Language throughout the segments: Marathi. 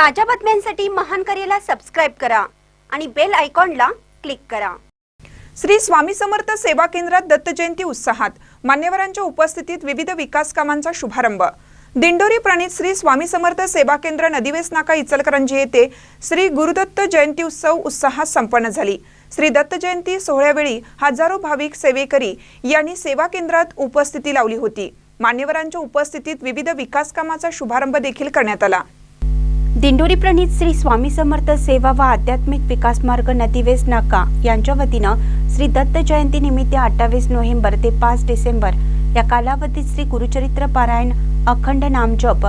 ताज्या बातम्यांसाठी महान करेला सबस्क्राईब करा आणि बेल आयकॉनला क्लिक करा. श्री स्वामी समर्थ सेवा केंद्रात दत्त जयंती उत्साहात मान्यवरांच्या उपस्थितीत विविध विकास कामांचा शुभारंभ. दिंडोरी प्रणित श्री स्वामी समर्थ सेवा केंद्र नदिवेस नाका इचलकरंजी येथे श्री गुरुदत्त जयंती उत्सव उत्साहात संपन्न झाली. श्री दत्त जयंती सोहळ्यावेळी हजारो भाविक सेवेकरी यांनी सेवा केंद्रात उपस्थिती लावली होती. मान्यवरांच्या उपस्थितीत विविध विकास कामाचा शुभारंभ देखील करण्यात आला. दिंडोरी प्रणित श्री स्वामी समर्थ सेवा व आध्यात्मिक विकास मार्ग नदीवेस नाका यांच्या वतीनं श्री दत्त जयंती निमित्त अठ्ठावीस नोव्हेंबर ते पाच डिसेंबर या कालावधीत श्री गुरुचरित्र पारायण अखंड नामजप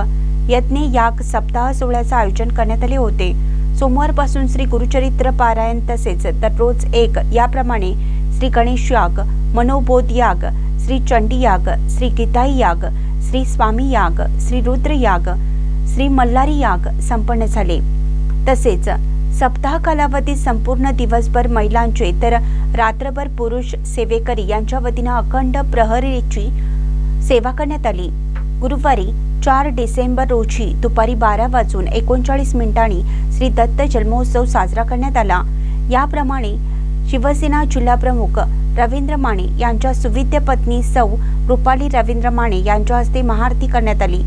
यज्ञ याग सप्ताह सोहळ्याचं आयोजन करण्यात आले होते. सोमवारपासून श्री गुरुचरित्र पारायण तसेच दररोज एक याप्रमाणे श्री गणेश याग मनोबोध याग श्री चंडी याग श्री गीताई याग श्री स्वामी याग श्री रुद्र याग श्री मल्हारी याग संपन्न झाले. तसेच सप्ताह कालावधीत संपूर्ण दिवसभर महिलांचे तर रात्रभर पुरुष सेवेकरी यांच्या वतीनं अखंड प्रहरीची सेवा करण्यात आली. गुरुवारी चार डिसेंबर रोजी दुपारी बारा वाजून एकोणचाळीस मिनिटांनी श्री दत्त जन्मोत्सव साजरा करण्यात आला. याप्रमाणे शिवसेना जिल्हाप्रमुख रवींद्र माने यांच्या सुविद्य पत्नी सौ रुपाली रवींद्र माने यांच्या हस्ते महाआरती करण्यात आली.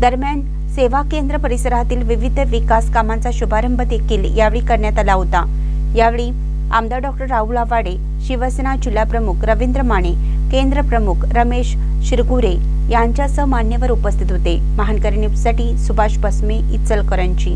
दरम्यान सेवा केंद्र परिसरातील विविध विकास कामांचा शुभारंभ देखील यावेळी करण्यात आला होता. यावेळी आमदार डॉक्टर राहुल आवाडे शिवसेना जिल्हाप्रमुख रवींद्र माने केंद्र प्रमुख रमेश शिरगुरे यांच्यासह मान्यवर उपस्थित होते. महानकरी न्यूजसाठी सुभाष बसमे इचलकरंजी.